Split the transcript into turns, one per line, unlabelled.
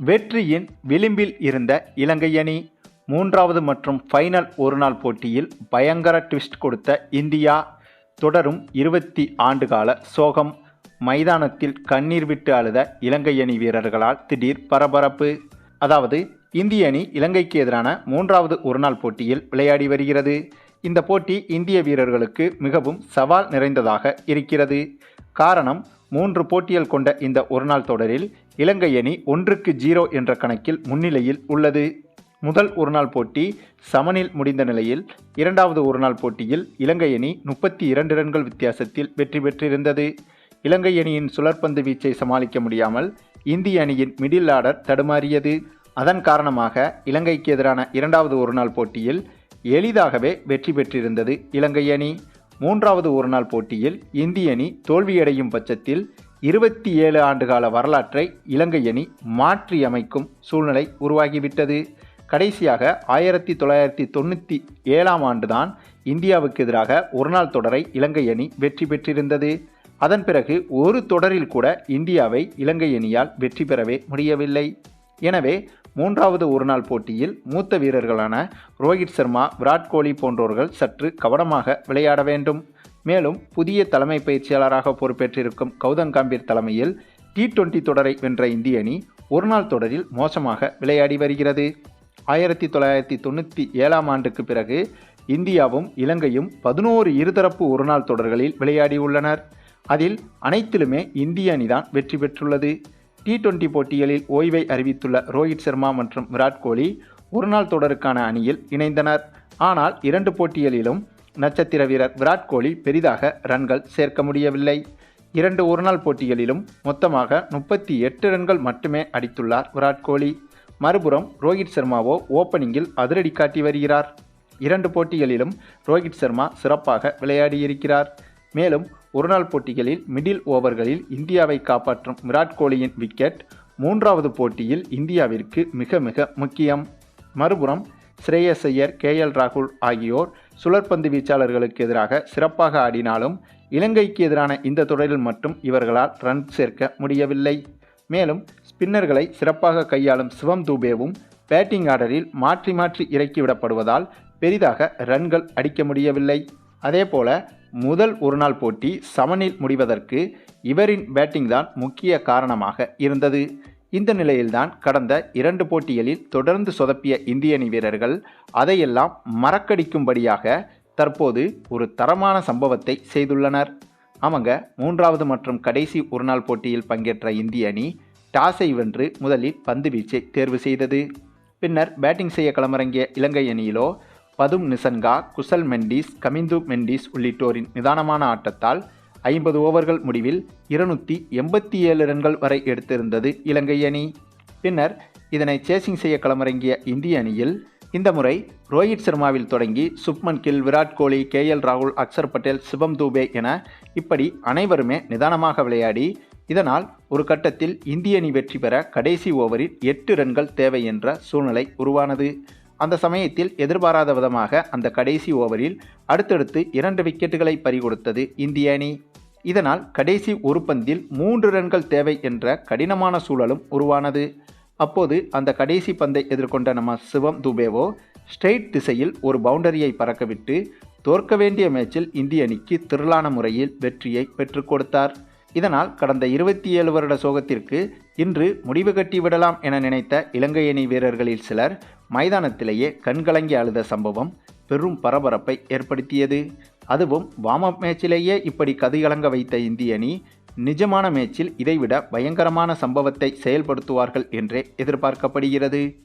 வெற்றியின் விளிம்பில் இருந்த இலங்கை அணி மூன்றாவது மற்றும் ஃபைனல் ஒருநாள் போட்டியில் பயங்கர ட்விஸ்ட் கொடுத்த இந்தியா தொடரும் இருபத்தி ஆண்டுகால சோகம். மைதானத்தில் கண்ணீர் விட்டு அழுத இலங்கை அணி வீரர்களால் திடீர் பரபரப்பு. அதாவது இந்திய அணி இலங்கைக்கு எதிரான மூன்றாவது ஒருநாள் போட்டியில் விளையாடி வருகிறது. இந்த போட்டி இந்திய வீரர்களுக்கு மிகவும் சவால் நிறைந்ததாக இருக்கிறது. காரணம் மூன்று போட்டிகள் கொண்ட இந்த ஒருநாள் தொடரில் இலங்கை அணி ஒன்றுக்கு ஜீரோ என்ற கணக்கில் முன்னிலையில் உள்ளது. முதல் ஒருநாள் போட்டி சமனில் முடிந்த நிலையில் இரண்டாவது ஒருநாள் போட்டியில் இலங்கை அணி முப்பத்தி இரண்டு ரன்கள் வித்தியாசத்தில் வெற்றி பெற்றிருந்தது. இலங்கை அணியின் சுழற்பந்து வீச்சை சமாளிக்க முடியாமல் இந்திய அணியின் மிடில் ஆர்டர் தடுமாறியது. அதன் காரணமாக இலங்கைக்கு எதிரான இரண்டாவது ஒருநாள் போட்டியில் எளிதாகவே வெற்றி பெற்றிருந்தது இலங்கை அணி. மூன்றாவது ஒருநாள் போட்டியில் இந்திய அணி தோல்வியடையும் பட்சத்தில் இருபத்தி ஏழு ஆண்டுகால வரலாற்றை இலங்கை அணி மாற்றியமைக்கும் சூழ்நிலை உருவாகிவிட்டது. கடைசியாக ஆயிரத்தி தொள்ளாயிரத்தி தொண்ணூற்றி ஏழாம் ஆண்டுதான் இந்தியாவுக்கு எதிராக ஒருநாள் தொடரை இலங்கை அணி வெற்றி பெற்றிருந்தது. அதன் பிறகு ஒரு தொடரில் கூட இந்தியாவை இலங்கை அணியால் வெற்றி பெறவே முடியவில்லை. எனவே மூன்றாவது ஒருநாள் போட்டியில் மூத்த வீரர்களான ரோஹித் சர்மா விராட் கோலி போன்றோர்கள் சற்று கவனமாக விளையாட வேண்டும். மேலும் புதிய தலைமை பயிற்சியாளராக பொறுப்பேற்றிருக்கும் கௌதம் காம்பீர் தலைமையில் டி டுவெண்டி தொடரை வென்ற இந்திய அணி ஒருநாள் தொடரில் மோசமாக விளையாடி வருகிறது. ஆயிரத்தி தொள்ளாயிரத்தி தொண்ணூற்றி ஏழாம் ஆண்டுக்கு பிறகு இந்தியாவும் இலங்கையும் பதினோரு இருதரப்பு ஒருநாள் தொடர்களில் விளையாடியுள்ளனர் அதில் அனைத்திலுமே இந்திய அணிதான் வெற்றி பெற்றுள்ளது. டி டுவெண்டி போட்டிகளில் ஓய்வை அறிவித்துள்ள ரோஹித் சர்மா மற்றும் விராட் கோலி ஒருநாள் தொடருக்கான அணியில் இணைந்தனர். ஆனால் இரண்டு போட்டிகளிலும் நட்சத்திர வீரர் விராட் கோலி பெரிதாக ரன்கள் சேர்க்க முடியவில்லை. இரண்டு ஒருநாள் போட்டிகளிலும் மொத்தமாக முப்பத்தி எட்டு ரன்கள் மட்டுமே அடித்துள்ளார் விராட் கோலி. மறுபுறம் ரோஹித் சர்மாவோ ஓப்பனிங்கில் அதிரடி காட்டி வருகிறார். இரண்டு போட்டிகளிலும் ரோஹித் சர்மா சிறப்பாக விளையாடியிருக்கிறார். மேலும் ஒருநாள் போட்டிகளில் மிடில் ஓவர்களில் இந்தியாவை காப்பாற்றும் விராட் கோலியின் விக்கெட் மூன்றாவது போட்டியில் இந்தியாவிற்கு மிக மிக முக்கியம். மறுபுறம் ஸ்ரேயஸ் ஐயர் கே எல் ராகுல் ஆகியோர் சுழற்பந்து வீச்சாளர்களுக்கு எதிராக சிறப்பாக ஆடினாலும் இலங்கைக்கு எதிரான இந்த தொடரில் மட்டும் இவர்களால் ரன் சேர்க்க முடியவில்லை. மேலும் ஸ்பின்னர்களை சிறப்பாக கையாளும் சிவம் தூபேவும் பேட்டிங் ஆர்டரில் மாற்றி மாற்றி இறக்கிவிடப்படுவதால் பெரிதாக ரன்கள் அடிக்க முடியவில்லை. அதேபோல முதல் ஒருநாள் போட்டி சமனில் முடிவதற்கு இவரின் பேட்டிங் தான் முக்கிய காரணமாக இருந்தது. இந்த நிலையில்தான் கடந்த இரண்டு போட்டிகளில் தொடர்ந்து சொதப்பிய இந்திய அணி வீரர்கள் அதையெல்லாம் மறக்கடிக்கும்படியாக தற்போது ஒரு தரமான சம்பவத்தை செய்துள்ளனர். அவங்க மூன்றாவது மற்றும் கடைசி ஒருநாள் போட்டியில் பங்கேற்ற இந்திய அணி டாஸை வென்று முதலில் பந்து வீச்சை தேர்வு செய்தது. பின்னர் பேட்டிங் செய்ய களமிறங்கிய இலங்கை அணியிலோ பதும் நிசன்கா குசல் மெண்டிஸ் கமிந்து மெண்டிஸ் உள்ளிட்டோரின் நிதானமான ஆட்டத்தால் ஐம்பது ஓவர்கள் முடிவில் இருநூற்றி எண்பத்தி ஏழு ரன்கள் வரை எடுத்திருந்தது இலங்கை அணி. பின்னர் இதனை சேசிங் செய்ய களமிறங்கிய இந்திய அணியில் இந்த முறை ரோஹித் சர்மாவில் தொடங்கி சுப்மன் கில் விராட் கோலி கே எல் ராகுல் அக்சர் பட்டேல் சிவம் தூபே என இப்படி அனைவருமே நிதானமாக விளையாடி இதனால் ஒரு கட்டத்தில் இந்திய அணி வெற்றி பெற கடைசி ஓவரில் எட்டு ரன்கள் தேவை என்ற சூழ்நிலை உருவானது. அந்த சமயத்தில் எதிர்பாராத விதமாக அந்த கடைசி ஓவரில் அடுத்தடுத்து இரண்டு விக்கெட்டுகளை பறிகொடுத்தது இந்திய அணி. இதனால் கடைசி ஒரு பந்தில் மூன்று ரன்கள் தேவை என்ற கடினமான சூழலும் உருவானது. அப்போது அந்த கடைசி பந்தை எதிர்கொண்ட நம்ம சிவம் துபேவோ ஸ்ட்ரெயிட் திசையில் ஒரு பவுண்டரியை பறக்கவிட்டு தோற்க வேண்டிய மேட்சில் இந்திய அணிக்கு திரளான முறையில் வெற்றியை பெற்றுக் கொடுத்தார். இதனால் கடந்த இருபத்தி ஏழு வருட சோகத்திற்கு இன்று முடிவு கட்டி விடலாம் என நினைத்த இலங்கை அணி வீரர்களில் சிலர் மைதானத்திலேயே கண்கலங்கி அழுத சம்பவம் பெரும் பரபரப்பை ஏற்படுத்தியது. அதுவும் வார்ம் அப் மேட்சிலேயே இப்படி கதிகலங்க வைத்த இந்திய அணி நிஜமான மேட்சில் இதைவிட பயங்கரமான சம்பவத்தை செயல்படுத்துவார்கள் என்றே எதிர்பார்க்கப்படுகிறது.